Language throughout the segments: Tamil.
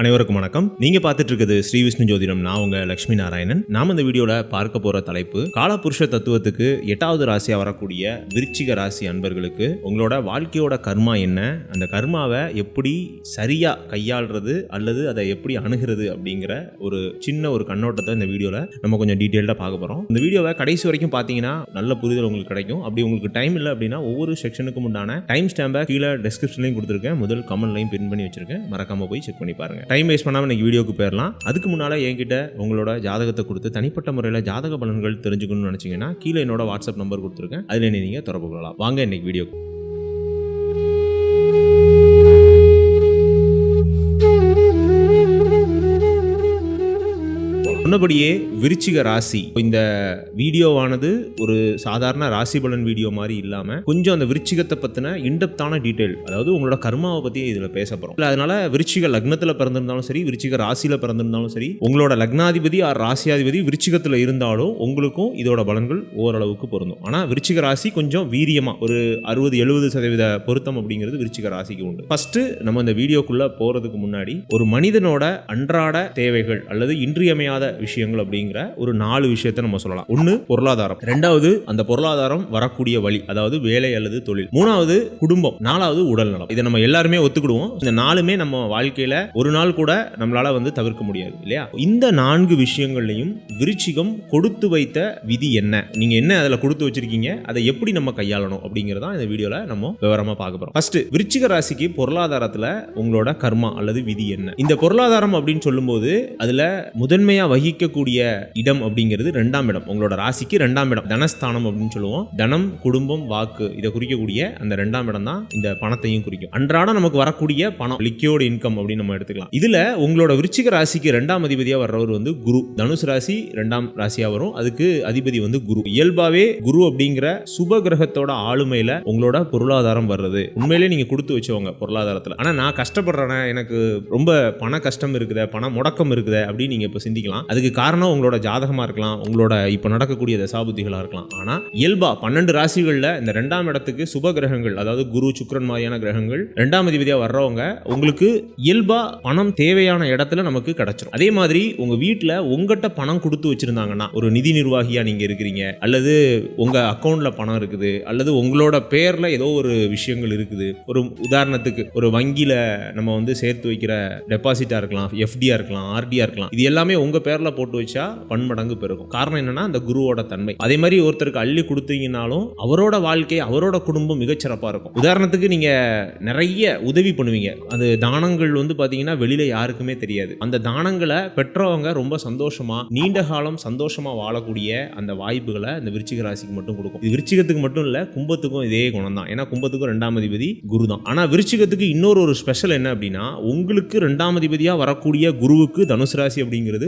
அனைவருக்கும் வணக்கம். நீங்க பாத்துட்டு இருக்குது ஸ்ரீ விஷ்ணு ஜோதிடம். நான் உங்க லட்சுமி நாராயணன். நாம இந்த வீடியோல பார்க்க போற தலைப்பு காலபுருஷ தத்துவத்துக்கு எட்டாவது ராசியா வரக்கூடிய விருச்சிக ராசி அன்பர்களுக்கு உங்களோட வாழ்க்கையோட கர்மா என்ன? அந்த கர்மாவை எப்படி சரியா கையாள்றது அல்லது அதை எப்படி அணுகிறது அப்படிங்கிற ஒரு சின்ன ஒரு கண்ணோட்டத்தை இந்த வீடியோல நம்ம கொஞ்சம் டீட்டெயில்டா பார்க்க போறோம். இந்த வீடியோவை கடைசி வரைக்கும் பார்த்தீங்கன்னா நல்ல புரிதல் உங்களுக்கு கிடைக்கும். அப்படி உங்களுக்கு டைம் இல்லை அப்படின்னா ஒவ்வொரு செக்ஷனுக்கும் உண்டான டைம் ஸ்டாம்பை கீழே டிஸ்கிரிப்ஷன்லையும் கொடுத்துருக்கேன். முதல் கமெண்ட்லையும் பின் பண்ணி வச்சிருக்கேன். மறக்காம போய் செக் பண்ணி பாருங்க. டைம் வேஸ்ட் பண்ணாமல் இன்னைக்கு வீடியோக்கு போயிடலாம் அதுக்கு முன்னால் என்கிட்ட உங்களோட ஜாதகத்தை கொடுத்து தனிப்பட்ட முறையில் ஜாதக பலன்கள் தெரிஞ்சுக்கணும்னு நினச்சிங்கன்னா கீழே என்னோட வாட்ஸ்அப் நம்பர் கொடுத்துருக்கேன். அதில் நீங்கள் தொடர்பு கொள்ளலாம். வாங்க இன்றைக்கி வீடியோ சொன்னபடியே விருச்சிக ராசி. இந்த வீடியோவானது ஒரு சாதாரண ராசி பலன் வீடியோ மாதிரி இல்லாம கொஞ்சம் அந்த விருச்சிகத்தை பத்தின இன்டெப்தான டீடைல் அதாவது உங்களோட கர்மாவை பத்தி இதுல பேச போறோம். இல்ல, அதனால விருச்சிக லக்னத்துல பிறந்திருந்தாலும் சரி விருச்சிக ராசியில பிறந்திருந்தாலும் சரி உங்களோட லக்னாதிபதி ஆர் ராசியாதிபதி விருச்சிகத்துல இருந்தாலும் உங்களுக்கும் இதோட பலன்கள் ஓரளவுக்கு பொருந்தும். ஆனா விருச்சிக ராசி கொஞ்சம் வீரியமா ஒரு அறுபது எழுபது சதவீத பொருத்தம் அப்படிங்கிறது விருச்சிக ராசிக்கு உண்டு. ஃபர்ஸ்ட் நம்ம இந்த வீடியோக்குள்ள போறதுக்கு முன்னாடி ஒரு மனிதனோட அன்றாட தேவைகள் அல்லது இன்றியமையாத விஷயங்கள் அப்படிங்கிற ஒரு நாலு விஷயத்தை நம்ம சொல்லலாம். ஒன்னு பொருளாதாரம். ரெண்டாவது அந்த பொருளாதாரம் வரக்கூடிய வழி அதாவது வேலை அல்லது தொழில். மூணாவது குடும்பம். நாலாவது உடல் நலம். இதை நம்ம எல்லாருமே ஒத்துக்கிடுவோம். இந்த நாலுமே நம்ம வாழ்க்கையில ஒரு நாள் கூட நம்மளால வந்து தவிர்க்க முடியாது இல்லையா? இந்த நான்கு விஷயங்கள்லையும் விருச்சிகம் கொடுத்து வைத்த விதி என்ன? நீங்க என்ன அதுல கொடுத்து வச்சிருக்கீங்க? அதை எப்படி நம்ம கையாளணும் அப்படிங்கறத இந்த வீடியோல நம்ம விவரமா பார்க்க போறோம். ஃபர்ஸ்ட் விருச்சிக ராசிக்கு பொருளாதாரத்துல உங்களோட கர்மா அல்லது விதி என்ன? இந்த பொருளாதாரம் அப்படின்னு சொல்லும்போது அதுல முதன்மையா வகிக்கக்கூடிய இடம் அப்படிங்கிறது ரெண்டாம் இடம். உங்களோட ராசிக்கு ரெண்டாம் இடம். தனஸ்தானம் அப்படின்னு சொல்லுவோம். தனம் குடும்பம் வாக்கு இதை குறிக்கக்கூடிய அந்த ரெண்டாம் இடம் தான் இந்த பணத்தையும் குறிக்கும். அன்றாடம் நமக்கு வரக்கூடிய பணம் லிக்யோடு இன்கம் அப்படின்னு நம்ம எடுத்துக்கலாம். இதுல உங்களோட விருச்சிக ராசிக்கு ரெண்டாம் அதிபதியா வர்றவர் வந்து குரு. தனுசு ராசி ரெண்டாம் ராசியா வரும். அதுக்கு அதிபதி வந்து குரு. இயல்பாவே குரு அப்படிங்கிற சுப கிரகத்தோட ஆளுமையில உங்களோட பொருளாதாரம் வர்றது. உண்மையிலேயே நீங்க கொடுத்து வச்சவங்க பொருளாதாரத்துல. ஆனா நான் கஷ்டப்படுறேன்னா எனக்கு ரொம்ப பண கஷ்டம் இருக்குத பண முடக்கம் இருக்குதே அப்படின்னு நீங்க இப்ப சிந்திக்கலாம். அதுக்கு காரணம் உங்களோட ஜாதகமாக இருக்கலாம் உங்களோட இப்போ நடக்கக்கூடிய தசாபுத்திகளாக இருக்கலாம். ஆனால் இயல்பா பன்னெண்டு ராசிகளில் இந்த ரெண்டாம் இடத்துக்கு சுப கிரகங்கள் அதாவது குரு சுக்ரன் மாதிரியான கிரகங்கள் ரெண்டாம் அதிபதியாக வர்றவங்க உங்களுக்கு இயல்பா பணம் தேவையான இடத்துல நமக்கு கிடைச்சிரும். அதே மாதிரி உங்கள் வீட்டில் உங்ககிட்ட பணம் கொடுத்து வச்சுருந்தாங்கன்னா ஒரு நிதி நிர்வாகியாக நீங்கள் இருக்கிறீங்க அல்லது உங்கள் அக்கௌண்ட்டில் பணம் இருக்குது அல்லது உங்களோட பேரில் ஏதோ ஒரு விஷயங்கள் இருக்குது. ஒரு உதாரணத்துக்கு ஒரு வங்கியில் நம்ம வந்து சேர்த்து வைக்கிற டெபாசிட்டாக இருக்கலாம் எஃப்டியாக இருக்கலாம் ஆர்டியாக இருக்கலாம் இது எல்லாமே உங்கள் பேரில் போட்டு வச்சா பன்மடங்கு பெருகும். காரணம் என்னன்னா அந்த குருவோட தன்மை. அதே மாதிரி ஒருத்தருக்கு அள்ளி கொடுத்தீங்கனாலும் அவரோட வாழ்க்கை அவரோட குடும்பம் மிகச்சிறப்பாக இருக்கும். உதாரணத்துக்கு நீங்க நிறைய உதவி பண்ணுவீங்க. அது தானங்கள் வந்து பார்த்தீங்கன்னா வெளியில யாருக்குமே தெரியாது. அந்த தானங்களை பெற்றவங்க ரொம்ப சந்தோஷமா நீண்ட காலம் சந்தோஷமா வாழக்கூடிய அந்த வாய்ப்புகளை இந்த விருச்சிக ராசிக்கு மட்டும் கொடுக்கும். இது விருச்சிகத்துக்கு மட்டும் இல்ல கும்பத்துக்கும் இதே குணம் தான் ஏன்னா கும்பத்துக்கும் ரெண்டாம் அதிபதி குரு தான். ஆனா விருச்சிகத்துக்கு இன்னொரு ஒரு ஸ்பெஷல் என்ன அப்படின்னா உங்களுக்கு ரெண்டாம் அதிபதியா வரக்கூடிய குருவுக்கு தனுசு ராசி அப்படிங்கிறது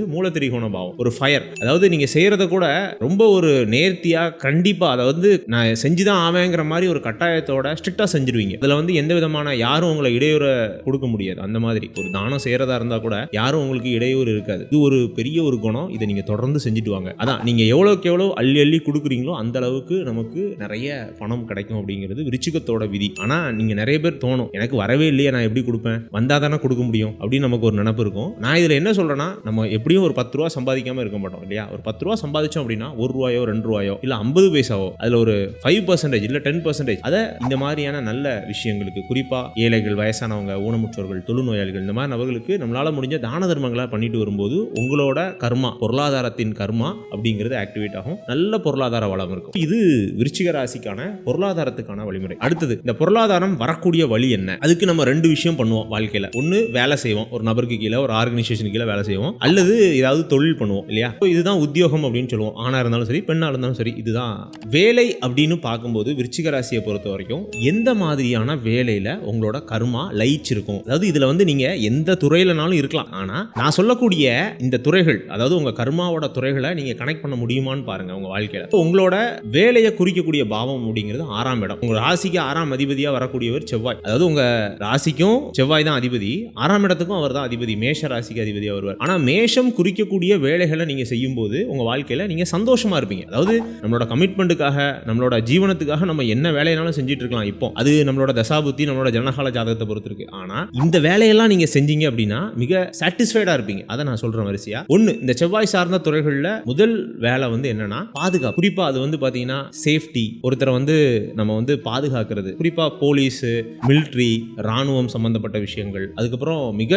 மூலத்திரிகோண பாவம் ஒரு ஃபயர் அதாவது நீங்க செய்யறத கூட ரொம்ப ஒரு நேர்த்தியா கண்டிப்பா அதை வந்து நான் செஞ்சுதான் ஆவேங்கிற மாதிரி ஒரு கட்டாயத்தோட ஸ்ட்ரிக்டா செஞ்சிருவீங்க. அதுல வந்து எந்த விதமான யாரும் உங்களை இடையூற கொடுக்க முடியாது. அந்த மாதிரி. ஒரு தானம் செய்யறதா இருந்தா கூட யாரும் உங்களுக்கு இடையூறு இருக்காது. இது ஒரு பெரிய ஒரு குணம். இதை நீங்க தொடர்ந்து செஞ்சுட்டு வாங்க. அதான் நீங்க எவ்வளவுக்கு எவ்வளவு அள்ளி அள்ளி கொடுக்குறீங்களோ அந்த அளவுக்கு நமக்கு நிறைய பணம் கிடைக்கும் அப்படிங்கிறது விருச்சிகத்தோட விதி. ஆனா நீங்க நிறைய பேர் தோணும் எனக்கு வரவே இல்லையே நான் எப்படி கொடுப்பேன்? வந்தா தானே கொடுக்க முடியும்? அப்படின்னு நமக்கு ஒரு நினப்பு இருக்கும். நான் இதுல என்ன சொல்றேன்னா நம்ம எப்படியும் ஒரு பத்து பத்து ரூபா சம்பாதிக்காம இருக்க மாட்டோம் இல்லையா? ஒரு பத்து ரூபா சம்பாதிச்சோம் அப்படின்னா ஒரு ரூபாயோ ரெண்டு ரூபாயோ இல்ல ஐம்பது பைசாவோ அதுல ஒரு ஃபைவ் பர்சன்டேஜ் இல்ல டென் பர்சன்டேஜ் அதை இந்த மாதிரியான நல்ல விஷயங்களுக்கு குறிப்பா ஏழைகள் வயசானவங்க ஊனமுற்றோர்கள் தொழுநோயாளிகள் இந்த மாதிரி நபர்களுக்கு நம்மளால முடிஞ்ச தான தர்மங்களை பண்ணிட்டு வரும்போது உங்களோட கர்மா பொருளாதாரத்தின் கர்மா அப்படிங்கிறது ஆக்டிவேட் ஆகும். நல்ல பொருளாதார வளம் இருக்கும். இது விருச்சிக ராசிக்கான பொருளாதாரத்துக்கான வழிமுறை. அடுத்தது இந்த பொருளாதாரம் வரக்கூடிய வழி என்ன? அதுக்கு நம்ம ரெண்டு விஷயம் பண்ணுவோம் வாழ்க்கையில. ஒன்னு வேலை செய்வோம். ஒரு நபருக்கு கீழே ஒரு ஆர்கனைசேஷன் கீழே வேலை செய்வோம். அல்லது ஏதாவது தொழில் பண்ணுவோம் இல்லையா? இதுதான் உத்தியோகம் அப்படின்னு சொல்லுவோம். ஆணா இருந்தாலும் சரி பெண்ணா இருந்தாலும் சரி இதுதான். வேலை அப்படின்னு பார்க்கும்போது விருச்சிக ராசியை பொறுத்த வரைக்கும் எந்த மாதிரியான வேலையில உங்களோட கர்மா லயிச்சிருக்கும் அதாவது இதுல வந்து நீங்க எந்த துறையிலனாலும் இருக்கலாம். ஆனா நான் சொல்லக்கூடிய இந்த துறைகள் அதாவது உங்க கர்மாவோட துறைகளை நீங்க கனெக்ட் பண்ண முடியுமான்னு பாருங்க உங்க வாழ்க்கையில. உங்களோட வேலையை குறிக்கக்கூடிய பாவம் அப்படிங்கிறது ஆறாம் இடம். உங்க ராசிக்கு ஆறாம் அதிபதியா வரக்கூடியவர் செவ்வாய். அதாவது உங்க ராசிக்கும் செவ்வாய் தான் அதிபதி. ஆறாம் இடத்துக்கும் அவர் தான் அதிபதி. மேஷ ராசிக்கு அதிபதியா வருவார். ஆனா மேஷம் குறிக்கக்கூடிய செய்யக்கூடிய வேலைகளை நீங்கள் செய்யும்போது உங்கள் வாழ்க்கையில் நீங்கள் சந்தோஷமாக இருப்பீங்க. அதாவது நம்மளோட கமிட்மெண்ட்டுக்காக நம்மளோட ஜீவனத்துக்காக நம்ம என்ன வேலையினாலும் செஞ்சுட்டு இருக்கலாம் இப்போ. அது நம்மளோட தசாபுத்தி நம்மளோட ஜனகால ஜாதகத்தை பொறுத்து இருக்கு ஆனால் இந்த வேலையெல்லாம் நீங்கள் செஞ்சீங்க அப்படின்னா மிக சாட்டிஸ்ஃபைடாக இருப்பீங்க. அதை நான் சொல்கிறேன் வரிசையா. ஒன்று இந்த செவ்வாய் சார்ந்த துறைகளில் முதல் வேலை வந்து என்னன்னா பாதுகாப்பு. குறிப்பாக அது வந்து பார்த்தீங்கன்னா சேஃப்டி ஒருத்தரை வந்து நம்ம வந்து பாதுகாக்கிறது. குறிப்பாக போலீஸு மிலிட்ரி ராணுவம் சம்மந்தப்பட்ட விஷயங்கள். அதுக்கப்புறம் மிக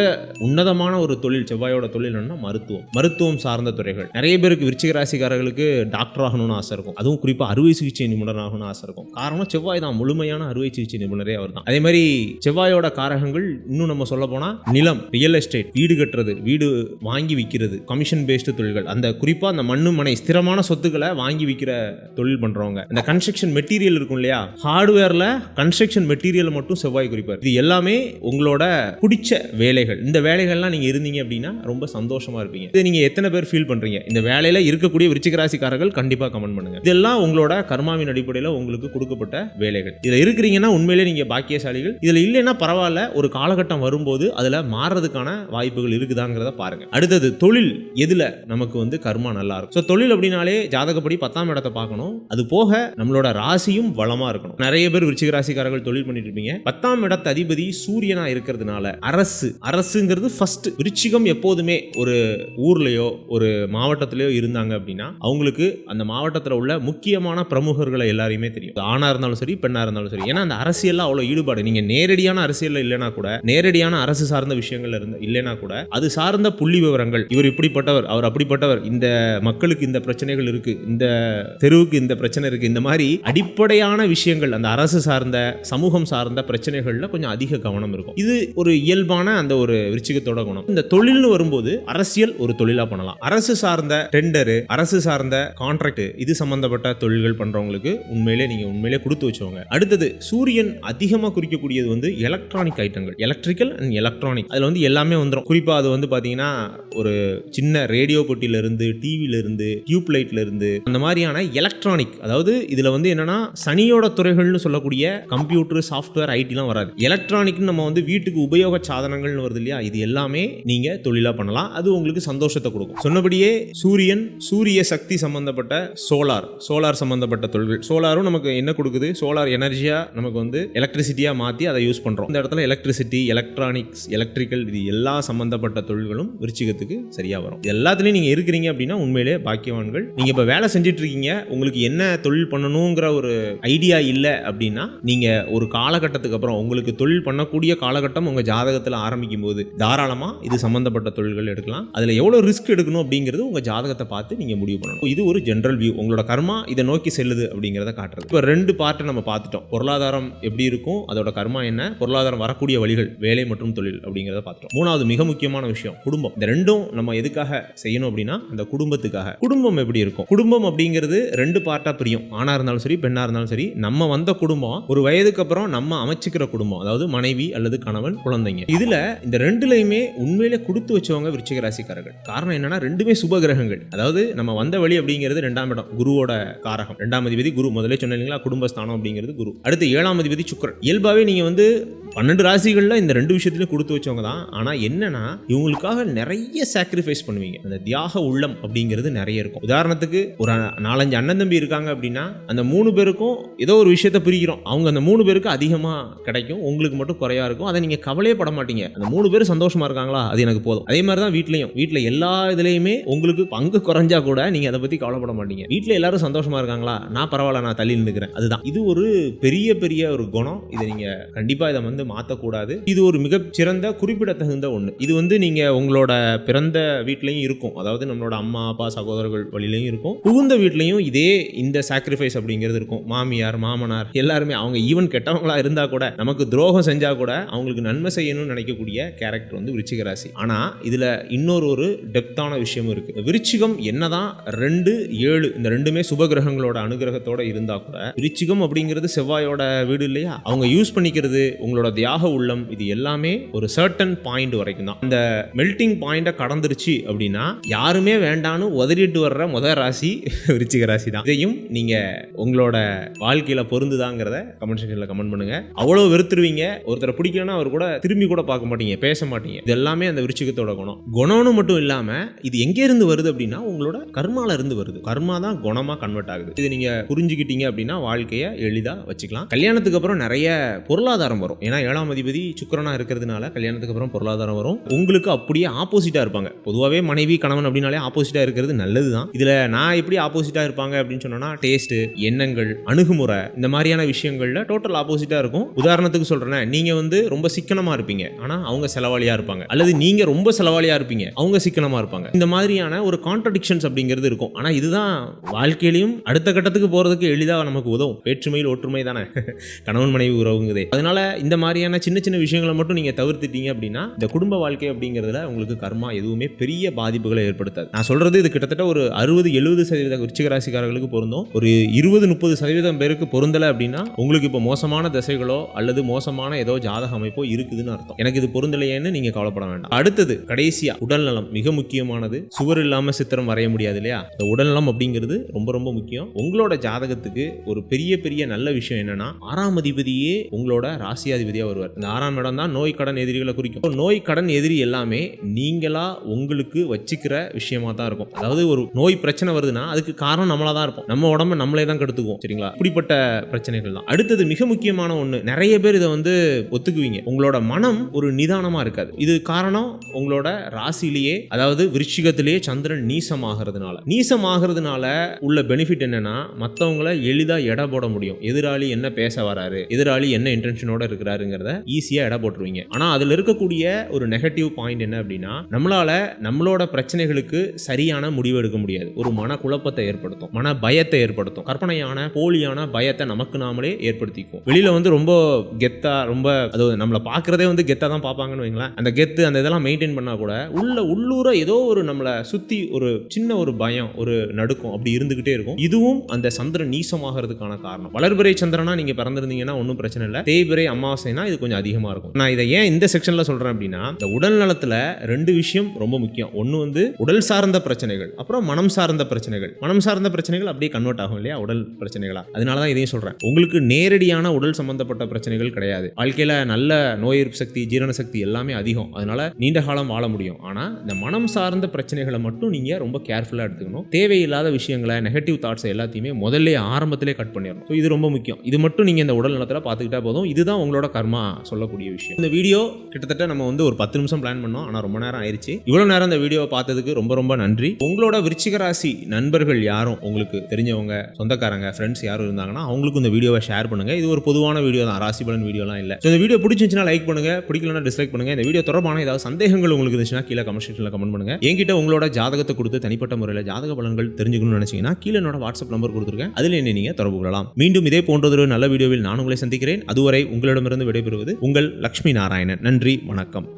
உன்னதமான ஒரு தொழில் செவ்வாயோட தொழில் என்னன்னா மருத்துவம். மருத்துவம் சார்ந்த துறைகள். நிறைய பேருக்கு விருச்சிக ராசிக்காரர்களுக்கு டாக்டர் ஆகணும்னு ஆசை இருக்கும். அதுவும் குறிப்பாக அறுவை சிகிச்சை நிபுணர் ஆகணும்னு ஆசை இருக்கும். காரணம் செவ்வாய் தான் முழுமையான அறுவை சிகிச்சை நிபுணரே அவர் தான். அதே மாதிரி செவ்வாயோட காரகங்கள் இன்னும் நம்ம சொல்ல போனால் நிலம் ரியல் எஸ்டேட் வீடு கட்டுறது வீடு வாங்கி விற்கிறது கமிஷன் பேஸ்டு தொழில்கள். அந்த குறிப்பாக அந்த மண்ணு மனை ஸ்திரமான சொத்துக்களை வாங்கி விற்கிற தொழில் பண்றவங்க. இந்த கன்ஸ்ட்ரக்ஷன் மெட்டீரியல் இருக்கும் இல்லையா? ஹார்ட்வேர்ல கன்ஸ்ட்ரக்ஷன் மெட்டீரியல் மட்டும் செவ்வாய் குறிப்பார். இது எல்லாமே உங்களோட பிடிச்ச வேலைகள். இந்த வேலைகள்லாம் நீங்க இருந்தீங்க அப்படின்னா ரொம்ப சந்தோஷமா இருப்பீங்க. நீங்க எத்தனை பேர் ஃபீல் பண்றீங்க? இந்த வேலையில இருக்கக்கூடிய விருச்சிக ராசிக்காரர்கள் கண்டிப்பா கமெண்ட் பண்ணுங்க. இதெல்லாம் உங்களோட கர்மாவின் அடிப்படையில் உங்களுக்கு கொடுக்கப்பட்ட வேலைகள். இதுல இருக்கிறீங்கன்னா உண்மையிலே நீங்க பாக்கியசாலிகள். இதுல இல்லைன்னா பரவாயில்ல ஒரு காலகட்டம் வரும்போது அதுல மாறுறதுக்கான வாய்ப்புகள் இருக்குதாங்கிறத பாருங்க. அடுத்தது தொழில். எதுல நமக்கு வந்து கர்மா நல்லா இருக்கும். ஸோ தொழில் அப்படின்னாலே ஜாதகப்படி பத்தாம் இடத்தை பார்க்கணும். அது போக நம்மளோட ராசியும் வளமா இருக்கணும். நிறைய பேர் விருச்சிக ராசிக்காரர்கள் தொழில் பண்ணிட்டு இருப்பீங்க. பத்தாம் இடத்து அதிபதி சூரியனா இருக்கிறதுனால அரசு. அரசுங்கிறது ஃபர்ஸ்ட் விருச்சிகம் எப்போதுமே ஒரு ஊர்லேயோ ஒரு மாவட்டத்திலயோ இருந்தாங்க அப்படின்னா அவங்களுக்கு அந்த மாவட்டத்தில் உள்ள முக்கியமான பிரமுகர்களை எல்லாரையுமே தெரியும். ஆணாக இருந்தாலும் சரி பெண்ணா இருந்தாலும் சரி. ஏன்னா அந்த அரசியலில் அவ்வளோ ஈடுபாடு. நீங்க நேரடியான அரசியலில் இல்லைனா கூட நேரடியான அரசு சார்ந்த விஷயங்கள் இருந்து இல்லைனா கூட அது சார்ந்த புள்ளி விவரங்கள் இவர் இப்படிப்பட்டவர் அவர் அப்படிப்பட்டவர் இந்த மக்களுக்கு இந்த பிரச்சனைகள் இருக்கு இந்த தெருவுக்கு இந்த பிரச்சனை இருக்கு இந்த மாதிரி அடிப்படையான விஷயங்கள் அந்த அரசு சார்ந்த சமூகம் சார்ந்த பிரச்சனைகள்ல கொஞ்சம் அதிக கவனம் இருக்கும். இது ஒரு இயல்பான அந்த ஒரு விருச்சிகத்தோட குணம். இந்த தொழில்னு வரும்போது அரசியல் ஒரு தொழில் பண்ணலாம். அரசு சார்ந்த டெண்டரு அரசு சார்ந்த கான்ட்ராக்ட் இது சம்பந்தப்பட்ட தொழில்கள் பண்றவங்களுக்கு உண்மையிலே நீங்க உண்மையிலே கொடுத்து வச்சவங்க அடுத்தது சூரியன் அதிகமாக குறிக்கக்கூடியது வந்து எலக்ட்ரானிக் ஐட்டங்கள் எலக்ட்ரிக்கல் அண்ட் எலக்ட்ரானிக் அதில் வந்து எல்லாமே வந்துடும் குறிப்பாக அது வந்து பார்த்தீங்கன்னா ஒரு சின்ன ரேடியோ பொட்டியிலிருந்து டிவியிலிருந்து இருந்து டியூப் லைட்லேருந்து அந்த மாதிரியான எலக்ட்ரானிக் அதாவது இதில் வந்து என்னென்னா சனியோட துறைகள்னு சொல்லக்கூடிய கம்ப்யூட்டர் சாஃப்ட்வேர் ஐடிலாம் வராது. எலக்ட்ரானிக்னு நம்ம வந்து வீட்டுக்கு உபயோக சாதனங்கள்னு வருது இல்லையா? இது எல்லாமே நீங்கள் தொழிலாக பண்ணலாம். அது உங்களுக்கு சந்தோஷத்தை கொடுக்கும். சொன்னபடியே சூரியன் சூரிய சக்தி சம்பந்தப்பட்ட சோலார் சோலார் சம்பந்தப்பட்ட தொழில்கள். சோலாரும் நமக்கு என்ன கொடுக்குது? சோலார் எனர்ஜியா நமக்கு வந்து எலக்ட்ரிசிட்டியா மாத்தி அதை யூஸ் பண்றோம். இந்த இடத்துல எலக்ட்ரிசிட்டி எலக்ட்ரானிக்ஸ் எலக்ட்ரிக்கல் இது எல்லா சம்பந்தப்பட்ட தொழில்களும் விருச்சிகத்துக்கு சரியா வரும். எல்லாத்துலயும் நீங்க இருக்கிறீங்க அப்படின்னா உண்மையிலே பாக்கியவான்கள். நீங்க இப்ப வேலை செஞ்சுட்டு இருக்கீங்க உங்களுக்கு என்ன தொழில் பண்ணணுங்கிற ஒரு ஐடியா இல்லை அப்படின்னா நீங்க ஒரு காலகட்டத்துக்கு அப்புறம் உங்களுக்கு தொழில் பண்ணக்கூடிய காலகட்டம் உங்க ஜாதகத்தில் ஆரம்பிக்கும் போது தாராளமா இது சம்பந்தப்பட்ட தொழில்கள் எடுக்கலாம். அதுல எவ்வளவு ரிஸ்க் எடுக்கணும் அப்படிங்கிறது உங்கள் ஜாதகத்தை பார்த்து நீங்கள் முடிவு பண்ணணும். இது ஒரு ஜென்ரல் வியூ உங்களோட கர்மா இதை நோக்கி செல்லுது அப்படிங்கிறத காட்டுறது. இப்போ ரெண்டு பார்ட்டை நம்ம பார்த்துட்டோம். பொருளாதாரம் எப்படி இருக்கும் அதோட கர்மா என்ன பொருளாதாரம் வரக்கூடிய வழிகள் வேலை மற்றும் தொழில் அப்படிங்கிறத பார்த்துட்டோம். மூணாவது மிக முக்கியமான விஷயம் குடும்பம். இந்த ரெண்டும் நம்ம எதுக்காக செய்யணும் அப்படின்னா அந்த குடும்பத்துக்காக. குடும்பம் எப்படி இருக்கும்? குடும்பம் அப்படிங்கிறது ரெண்டு பார்ட்டாக பிரியும். ஆணாக இருந்தாலும் சரி பெண்ணாக இருந்தாலும் சரி நம்ம வந்த குடும்பம் ஒரு வயதுக்கு அப்புறம் நம்ம அமைச்சிக்கிற குடும்பம் அதாவது மனைவி அல்லது கணவன் குழந்தைங்க. இதில் இந்த ரெண்டுலையுமே உண்மையிலே கொடுத்து வச்சவங்க விருச்சிக ராசிக்காரர்கள். காரணம் என்னன்னா ரெண்டுமே சுப கிரகங்கள் அதாவது நம்ம வந்த வழி அப்படிங்கிறது ரெண்டாம் இடம் குருவோட காரகம். ரெண்டாம் அதிபதி குரு. முதல்ல சொன்னேன் இல்லைங்களா? குடும்பஸ்தானம் அப்படிங்கிறது குரு. அடுத்து ஏழாம் அதிபதி சுக்கரன். இயல்பாவே நீங்க வந்து பன்னெண்டு ராசிகள்ல இந்த ரெண்டு விஷயத்துலையும் கொடுத்து வச்சவங்க தான். ஆனா என்னன்னா இவங்களுக்காக நிறைய சாக்ரிஃபைஸ் பண்ணுவீங்க. அந்த தியாக உள்ளம் அப்படிங்கிறது நிறைய இருக்கும். உதாரணத்துக்கு ஒரு நாலஞ்சு அண்ணன் தம்பி இருக்காங்க அப்படின்னா அந்த மூணு பேருக்கும் ஏதோ ஒரு விஷயத்த பிரிக்கிறோம். அவங்க அந்த மூணு பேருக்கு அதிகமா கிடைக்கும். உங்களுக்கு மட்டும் குறையா இருக்கும். அதை நீங்க கவலையே பட மாட்டீங்க. அந்த மூணு பேரும் சந்தோஷமா இருக்காங்களா? அது எனக்கு போதும். அதே மாதிரி தான் வீட்லயும். வீட்டில் எல்லா இதுலயுமே உங்களுக்கு பங்கு குறைஞ்சா கூட நீங்க அதை பத்தி கவலைப்பட மாட்டீங்க. வீட்டில் எல்லாரும் சந்தோஷமா இருக்காங்களா? நான் பரவாயில்ல நான் தள்ளி நிற்கிறேன் அதுதான். இது ஒரு பெரிய பெரிய ஒரு குணம். இதை நீங்க கண்டிப்பா இதை வந்து மாற்றக்கூடாது இது ஒரு மிக சிறந்த குறிப்பிடத்தகுந்த ஒன்று இது வந்து நீங்க உங்களோட பிறந்த வீட்லையும் இருக்கும். அதாவது நம்மளோட அம்மா அப்பா சகோதரர்கள் வழியிலையும் இருக்கும். புகுந்த வீட்லையும் இதே இந்த சாக்ரிஃபைஸ் அப்படிங்கிறது இருக்கும். மாமியார் மாமனார் எல்லாருமே அவங்க ஈவன் கெட்டவங்களா இருந்தா கூட நமக்கு துரோகம் செஞ்சா கூட அவங்களுக்கு நன்மை செய்யணும்னு நினைக்கக்கூடிய கேரக்டர் வந்து விருச்சிக ராசி. ஆனா இதுல இன்னொரு ஒரு டெப்தான விஷயம் இருக்கு. விருச்சிகம் என்னதான் ரெண்டு ஏழு இந்த ரெண்டுமே சுபகிரகங்களோட அனுகிரகத்தோட இருந்தா கூட விருச்சிகம் அப்படிங்கிறது செவ்வாயோட வீடு இல்லையா? அவங்க யூஸ் பண்ணிக்கிறது உங்களோட தியாக உள்ளம் இது எல்லாமே ஒரு சர்டன் பாயிண்ட் வரைக்கும் தான். இந்த மெல்டிங் பாயிண்ட்டை கடந்துருச்சு அப்படின்னா யாருமே வேண்டான்னு உதறிட்டு வர்ற முத ராசி விருச்சிக ராசி தான். இதையும் நீங்க உங்களோட வாழ்க்கையில பொருந்துதாங்கிறத கமெண்ட் செக்ஷன்ல கமெண்ட் பண்ணுங்க. அவ்வளோ வெறுத்துருவீங்க. ஒருத்தரை பிடிக்கலன்னா அவர் கூட திரும்பி கூட பார்க்க மாட்டீங்க பேச மாட்டீங்க. இது எல்லாமே அந்த விருச்சிகத்தோட குணம். குணம்னு மட்டும் இல்லாம இது எங்கேருந்து வருது அப்படின்னா உங்களோட கர்மால இருந்து வருது. கர்மா தான் குணமா கன்வெர்ட் ஆகுது. இது நீங்க புரிஞ்சுக்கிட்டீங்க அப்படின்னா வாழ்க்கையை எளிதா வச்சுக்கலாம். கல்யாணத்துக்கு அப்புறம் நிறைய பொருளாதாரம் வரும். ஏன்னா ஏழாம் அதிபதி சுக்கரனாக இருக்கிறதுனால கல்யாணத்துக்கு அப்புறம் பொருளாதாரம் வரும். உங்களுக்கு அப்படியே ஆப்போசிட்டாக இருப்பாங்க. பொதுவாகவே மனைவி கணவன் அப்படின்னாலே ஆப்போசிட்டாக இருக்கிறது நல்லது தான் இதில் நான் எப்படி ஆப்போசிட்டாக இருப்பாங்க அப்படின்னு சொன்னோன்னா டேஸ்ட் எண்ணங்கள் அணுகுமுறை இந்த மாதிரியான விஷயங்களில் டோட்டல் ஆப்போசிட்டாக இருக்கும். உதாரணத்துக்கு சொல்கிறேன் நீங்கள் வந்து ரொம்ப சிக்கனமாக இருப்பீங்க. ஆனால் அவங்க செலவாளியாக இருப்பாங்க. அல்லது நீங்கள் ரொம்ப செலவாளியாக இருப்பீங்க. அவங்க சிக்கனமாக இருப்பாங்க. இந்த மாதிரியான ஒரு கான்ட்ரடிக்ஷன்ஸ் அப்படிங்கிறது இருக்கும். ஆனால் இதுதான் வாழ்க்கையிலையும் அடுத்த கட்டத்துக்கு போகிறதுக்கு எளிதாக நமக்கு உதவும். வேற்றுமையில் ஒற்றுமை தானே. கணவன் மனைவி உறவுங்குதே. அதனால இந்த மாதிரி மாதிரியான சின்ன சின்ன விஷயங்களை மட்டும் நீங்கள் தவிர்த்துட்டீங்க அப்படின்னா இந்த குடும்ப வாழ்க்கை அப்படிங்கிறதுல உங்களுக்கு கர்மா எதுவுமே பெரிய பாதிப்புகளை ஏற்படுத்தாது. நான் சொல்கிறது இது கிட்டத்தட்ட ஒரு அறுபது எழுபது சதவீத விருச்சிக ராசிக்காரர்களுக்கு பொருந்தும். ஒரு இருபது முப்பது சதவீதம் பேருக்கு பொருந்தலை அப்படின்னா உங்களுக்கு இப்போ மோசமான திசைகளோ அல்லது மோசமான ஏதோ ஜாதக அமைப்போ இருக்குதுன்னு அர்த்தம். எனக்கு இது பொருந்தலையேன்னு நீங்கள் கவலைப்பட வேண்டாம். அடுத்தது கடைசியா உடல்நலம் மிக முக்கியமானது. சுவர் இல்லாமல் சித்திரம் வரைய முடியாது இல்லையா? இந்த உடல்நலம் அப்படிங்கிறது ரொம்ப ரொம்ப முக்கியம். உங்களோட ஜாதகத்துக்கு ஒரு பெரிய பெரிய நல்ல விஷயம் என்னன்னா ஆறாம் அதிபதியே உங்களோட ராசியாதிபதியா வருவார் இந்த ஆறாம் இடம் தான் நோய் கடன் எதிரிகளை குறிக்கும். நோய் கடன் எதிரி எல்லாமே நீங்களா உங்களுக்கு வச்சுக்கிற விஷயமா தான் இருக்கும். அதாவது ஒரு நோய் பிரச்சனை வருதுன்னா அதுக்கு காரணம் நம்மளா தான் இருப்போம். நம்ம உடம்ப நம்மளே தான் கெடுத்துக்குவோம். சரிங்களா? இப்படிப்பட்ட பிரச்சனைகள் தான். அடுத்தது மிக முக்கியமான ஒன்று நிறைய பேர் இதை வந்து ஒத்துக்குவீங்க. உங்களோட மனம் ஒரு நிதானமாக இருக்காது. இது காரணம் உங்களோட ராசியிலேயே அதாவது விருச்சிகத்திலேயே சந்திரன் நீசமாகிறதுனால. நீசமாகிறதுனால உள்ள பெனிஃபிட் என்னன்னா மற்றவங்கள எளிதாக எடை போட முடியும். எதிராளி என்ன பேச வராரு? எதிராளி என்ன இன்டென்ஷனோட அப்படிங்கிறத ஈஸியாக இட போட்டுருவீங்க. ஆனால் அதில் இருக்கக்கூடிய ஒரு நெகட்டிவ் பாயிண்ட் என்ன அப்படின்னா நம்மளால நம்மளோட பிரச்சனைகளுக்கு சரியான முடிவு எடுக்க முடியாது. ஒரு மன குழப்பத்தை ஏற்படுத்தும் மன பயத்தை ஏற்படுத்தும். கற்பனையான போலியான பயத்தை நமக்கு நாமளே ஏற்படுத்திக்குவோம். வெளியில வந்து ரொம்ப கெத்தா ரொம்ப அது நம்மளை பார்க்கறதே வந்து கெத்தாக தான் பார்ப்பாங்கன்னு வைங்களேன். அந்த கெத்து அந்த இதெல்லாம் மெயின்டைன் பண்ணால் கூட உள்ள உள்ளூர ஏதோ ஒரு நம்மளை சுத்தி ஒரு சின்ன ஒரு பயம் ஒரு நடுக்கம் அப்படி இருந்துகிட்டே இருக்கும். இதுவும் அந்த சந்திரன் நீசமாகிறதுக்கான காரணம். வளர்பிறை சந்திரனா நீங்கள் பிறந்திருந்தீங்கன்னா ஒன்றும் பிரச்சனை இல்லை. தேய்பிறை அமாவாசைனா இது கொஞ்சம் அதிகமா இருக்கும். நான் இதை ஏன் இந்த செக்ஷன்ல சொல்றேன் அப்படின்னா இந்த உடல் நலத்துல ரெண்டு விஷயம் ரொம்ப முக்கியம். ஒன்று வந்து உடல் சார்ந்த பிரச்சனைகள் அப்புறம் மனம் சார்ந்த பிரச்சனைகள். மனம் சார்ந்த பிரச்சனைகள் அப்படியே கன்வெர்ட் ஆகும் இல்லையா? உடல் பிரச்சனைகளா. அதனால தான் இதையும் சொல்றேன். உங்களுக்கு நேரடியான உடல் சம்பந்தப்பட்ட பிரச்சனைகள் கிடையாது. வாழ்க்கையில் நல்ல நோய் எதிர்ப்பு சக்தி ஜீரண சக்தி எல்லாமே அதிகம். அதனால நீண்ட காலம் வாழ முடியும். ஆனால் இந்த மனம் சார்ந்த பிரச்சனைகளை மட்டும் நீங்க ரொம்ப கேர்ஃபுல்லா எடுத்துக்கணும். தேவையில்லாத விஷயங்களை நெகட்டிவ் தாட்ஸ் எல்லாத்தையுமே முதல்ல ஆரம்பத்திலே கட் பண்ணிடணும். ஸோ இது ரொம்ப முக்கியம். இது மட்டும் நீங்கள் இந்த உடல் நலத்தில் பார்த்துக்கிட்டா போதும். இதுதான் உங்களோட கர்மா சொல்லக்கூடிய விஷயம். இந்த வீடியோ கிட்டத்தட்ட நம்ம வந்து ஒரு பத்து நிமிஷம் பிளான் பண்ணோம். ஆனால் ரொம்ப நேரம் ஆயிடுச்சு இவ்வளோ நேரம் இந்த வீடியோவை பார்த்ததுக்கு ரொம்ப ரொம்ப நன்றி. உங்களோட விருச்சிக ராசி நண்பர்கள் யாரும் உங்களுக்கு தெரிஞ்சவங்க சொந்தக்காரங்க ஃப்ரெண்ட்ஸ் யாரும் இருந்தாங்கன்னா அவங்களுக்கு இந்த வீடியோவை ஷேர் பண்ணுங்க. இது ஒரு பொதுவான வீடியோ தான். ராசி பலன் வீடியோலாம் இல்லை. இந்த வீடியோ பிடிச்சிருந்துச்சுன்னா லைக் பண்ணுங்க. பிடிக்கலன்னா டிஸ்லைக் பண்ணுங்க. இந்த வீடியோ தொடர்பான ஏதாவது சந்தேகங்கள் உங்களுக்கு இருந்துச்சுன்னா கீழே கமெண்ட் செக்ஷனில் கமெண்ட் பண்ணுங்க. என்கிட்ட உங்களோட ஜாதகத்தை கொடுத்து தனிப்பட்ட முறையில் ஜாதக பலன்கள் தெரிஞ்சுக்கணும்னு நினைச்சீங்கன்னா கீழே என்னோட வாட்ஸ்அப் நம்பர் கொடுத்துருக்கேன். அதில் என்ன நீங்க தொடர்பு கொள்ளலாம். மீண்டும் இதே போன்றதொரு நல்ல வீடியோவில் நான் உங்களை சந்திக்கிறேன். அதுவரை உங்களிடமிருந்து விடைபெறுவது உங்கள் லக்ஷ்மி நாராயணன். நன்றி வணக்கம்.